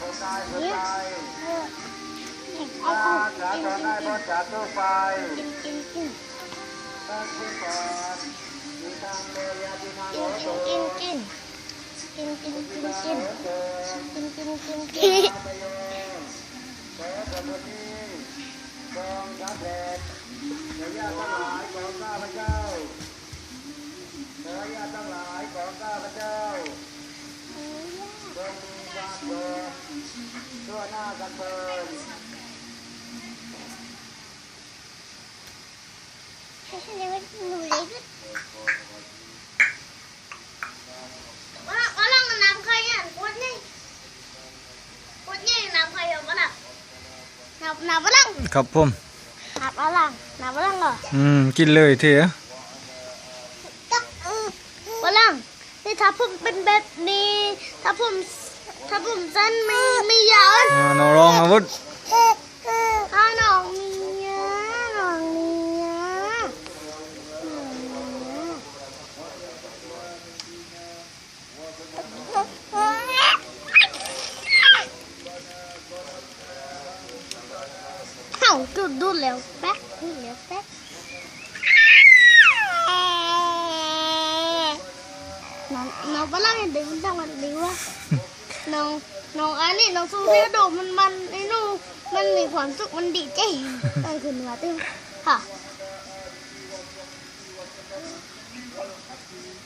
ผมได้ผมได้เอาถ้าเอาจะกินจะกินได้กิบนนจากตู้ไกันเถิดให้ฉันยังไม่หนูเล็กว่าลองน้ำใครอะปวดนี่ปวดนี่น้ำใครอะวะน่ะน้ำน้ำวะลังครับผมน้ำวะลังน้ำวะลังเหรออืมกินเลยเถอะวะลังนี่ถ้าผมเป็นแบบนี้ถ้าผม ถ้าผมสั้นไม่ไม่ยาวอ่าน้องรองอาวุธถ้าน้องมีเยอะน้องมีเยอะเอ้าดูดดูดแล้วแป๊กดูดแล้วแป๊กน้องน้องฝรั่งเด็กมันทำมันดีวะ น้องน้องอันนี้น้องซูเรียโดมันมันไอ้หนูมันมีความสุขมันดีใจเออคือเนื้อเต็มค่ะ